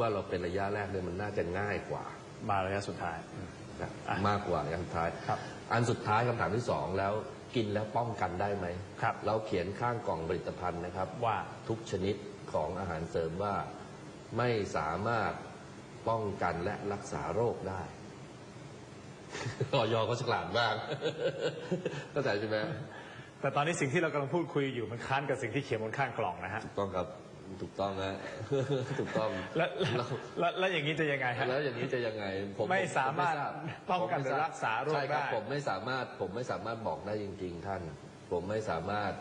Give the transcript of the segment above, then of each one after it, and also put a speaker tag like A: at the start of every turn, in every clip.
A: ว่าเราเป็นระยะแรกเนี่ยมันน่าจะง่ายกว่า
B: มาระยะสุดท้าย
A: นะ
B: อะ
A: มากกว่าอย่างสุดท้าย
B: ครับ
A: อันสุดท้ายคำถามที่สองแล้วกินแล้วป้องกันได้ไหม
B: ครับ
A: เราเขียนข้างกล่องผลิตภัณฑ์นะครับ
B: ว่า
A: ทุกชนิดของอาหารเสริมว่าไม่สามารถป้องกันและรักษาโรคได้ออยก็ฉลาดบ้างเข้าใจใช่ไหม
B: แต่ตอนนี้สิ่งที่เรากำลังพูดคุยอยู่มันค้านกับสิ่งที่เขียนบนข้างกล่องนะฮะ
A: ถูกต้องครับ ถูกต้องนะถูกต้อง
B: แล้วแล้วแล้วแล้วอย่างนี้จะยังไงฮะ
A: แล้วอย่างนี้จะยังไงผม
B: ไม่สามารถ
A: ผ
B: ป้องกัน
A: ผม
B: หรือรักษาโรค
A: ใช่ครับ
B: ได้
A: ผมไม่สามารถผมไม่สามารถบอกได้จริง ๆ ท่าน ผมไม่สามารถ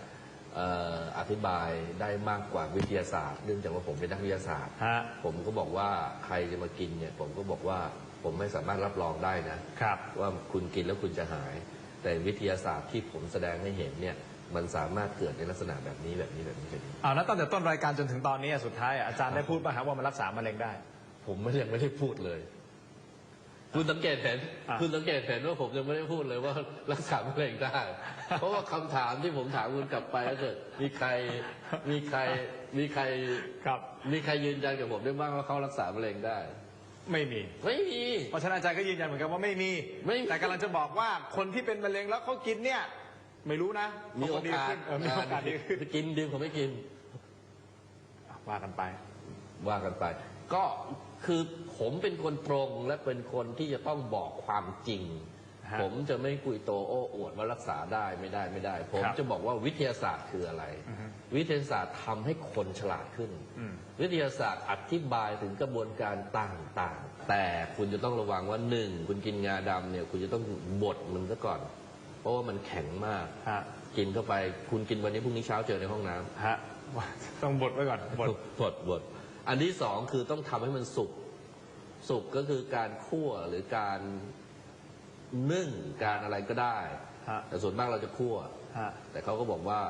A: เอ่ออธิบายได้มากกว่าวิทยาศาสตร์ เนื่องจากว่าผมเป็นนักวิทยาศาสตร์
B: ฮะ
A: ผมก็บอกว่าใครจะมากินเนี่ย ผมก็บอกว่าผมไม่สามารถรับรองได้นะ
B: ครับ
A: ว่าคุณกินแล้วคุณจะหาย แต่วิทยาศาสตร์ที่ผมแสดงให้เห็นเนี่ย มันสามารถเกิดในลักษณะแบบนี้แบบนี้แบบนี้แบบนี้
B: เอาแล้วตั้งแต่ต้นรายการจนถึงตอนนี้อะสุดท้ายอะอาจารย์ได้พูดป่ะฮะว่ามันรักษามะเร็งได้
A: ผมไม่ยังไม่ได้พูดเลย คุณสังเกตเห็น
B: อะ
A: คุณสังเกตเห็นว่าผมยังไม่ได้พูดเลยว่ารักษามะเร็งได้ เพราะว่าคำถามที่ผมถามคุณกลับไปก็คือมีใครมีใครมีใคร
B: ครับ
A: มีใครยืนยันกับผมได้บ้างว่าเขารักษามะเร็งได้
B: ไม่มี
A: ไม่มี
B: เพราะฉะนั้นอาจารย์ก็ยืนยันเหมือนกันว่าไม่มี
A: ไม่มี
B: แต่กำลังจะบอกว่าคนที่เป็นมะเร็งแล้วเขากินเนี่ย ไม่รู้นะ
A: มีโอกาส
B: เออมีโอกาสดีขึ้น
A: กินดีกว่าไม่กิน
B: ว่ากันไป
A: ว่ากันไป ก็คือผมเป็นคนตรงและเป็นคนที่จะต้องบอกความจริง
B: ฮะ
A: ผมจะไม่คุยโตโอ้อวดว่ารักษาได้ไม่ได้ไม่ได้ ผม
B: ครับ
A: จะบอกว่าวิทยาศาสตร์คืออะไร
B: อือฮึ
A: วิทยาศาสตร์ทำให้คนฉลาดขึ้น
B: อืม
A: วิทยาศาสตร์อธิบายถึงกระบวนการต่างๆ แต่คุณจะต้องระวังว่าหนึ่งคุณกินงาดำเนี่ย คุณจะต้องบดมันซะก่อนเพ ราะว่ามันแข็งมาก
B: ฮะ
A: กินเข้าไป คุณกินวันนี้พรุ่งนี้เช้าเจอในห้องน้ำ
B: ฮะว่าต้องบดไว้ก่อนบด
A: บดบดอันที่สองคือต้องทำให้มันสุก สุกก็คือการคั่วหรือการนึ่งการอะไรก็ได้
B: ฮะ
A: แต่ส่วนมากเราจะคั่ว
B: ฮะ
A: แต่เขาก็บอกว่า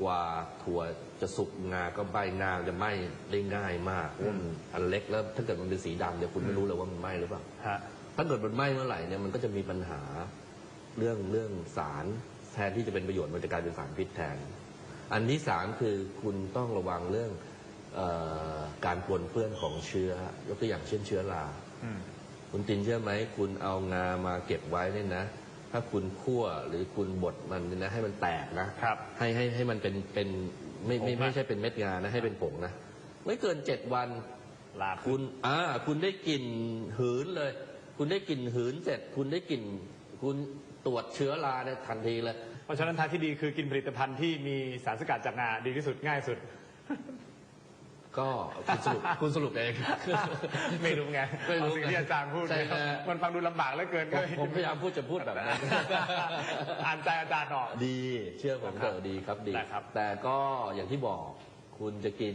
A: กว่าถั่วจะสุกงาก็ใบงาจะไหม้ได้ง่ายมากเพราะว่ามันอันเล็กแล้วถ้าเกิดมันเป็นสีดำเนี่ยคุณไม่รู้เลยว่ามันไหม้หรือเปล่า
B: ฮะ
A: ถ้าเกิดมันไหม้เมื่อไหร่เนี่ยมันก็จะมีปัญหา เรื่องเรื่องสารแทนที่จะเป็นประโยชน์มันจะกลายเป็นสารพิษแทน อันที่สามคือคุณต้องระวังเรื่องเออการปนเปื้อนของเชื้อยกตัวอย่างเช่นเชื้อรา
B: อืม
A: คุณตินเชื่อไหมคุณเอางามาเก็บไว้เนี่ยนะ ถ้าคุณคั่วหรือคุณบดมันเนี่ยนะให้มันแตกนะ ครับ ให้ให้ให้มันเป็นเป็นไม่ไม่
B: ผงนะ
A: ไม่ใช่เป็นเม็ดงานะให้เป็นผงนะ ไม่เกินเจ็ดวัน
B: ลา
A: คุณอ่าคุณได้กลิ่นหืนเลย คุณได้กลิ่นหืนเสร็จ คุณได้กลิ่น คุณตรวจเชื้อราเนี่ยทันทีเลย
B: เพราะฉะนั้นทางที่ดีคือกินผลิตภัณฑ์ที่มีสารสกัดจากงาดีที่สุดง่ายสุด
A: ก็คุณสรุปคุณสรุปเอง
B: ไม่รู้ไง
A: ไม่รู้
B: เอาสิ่งที่อาจารย์พูด
A: ใช่
B: เนี่ย
A: ไหม
B: มันฟังดูลำบากเหลือเกิน
A: ผ
B: ก็
A: มผมพยายามพูดจะพูดแบบนั้น
B: อ่านใจอาจารย์ออก
A: ดีเชื่อผม
B: ครั
A: เถ
B: บ
A: อะดีครับดี
B: ได้ครับ
A: แต่ก็อย่างที่บอกคุณจะกิน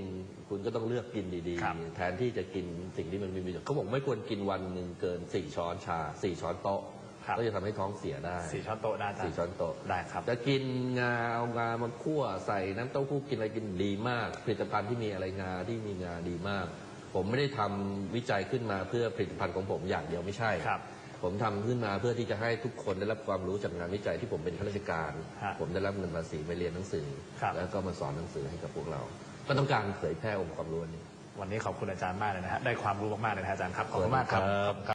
A: คุณก็ต้องเลือกกินดี
B: ครับ
A: ๆ แทนที่จะกินสิ่งที่มันมีประโยชน์เขาบอกไม่ควรกินวันหนึ่งเกินสี่ช้อนชาสี่ช้อนโต๊ะ
B: ครับ
A: ก็จะทำให้ท้องเสียได้
B: สี่ช้อนโต๊ะได้อาจาร
A: สี่
B: ย์
A: ช้อนโต๊ะ
B: ได้ครับ
A: จะกินงาเอางามาคั่วใส่น้ำเต้าหู้กินอะไรกินดีมาก ผลิตภัณฑ์ที่มีอะไรงาที่มีงาดีมาก ผมไม่ได้ทำวิจัยขึ้นมาเพื่อผลิตภัณฑ์ของผมอย่างเดียวไม่ใช่
B: ครับ
A: ผมทำขึ้นมาเพื่อที่จะให้ทุกคนได้รับความรู้จากงานวิจัยที่ผมเป็นข้าราชการ
B: ฮะ
A: ผมได้รับเงินภาษีไปเรียนหนังสือ
B: ครับ
A: แล้วก็มาสอนหนังสือให้กับพวกเรา ก็ต้องการเผยแพร่องค์ความรู้อันนี้
B: วันนี้ขอบคุณอาจารย์มากเลยนะฮะได้ความรู้มากๆเลยนะฮะอาจารย์ครับขอบคุณมากครับ
A: ครับ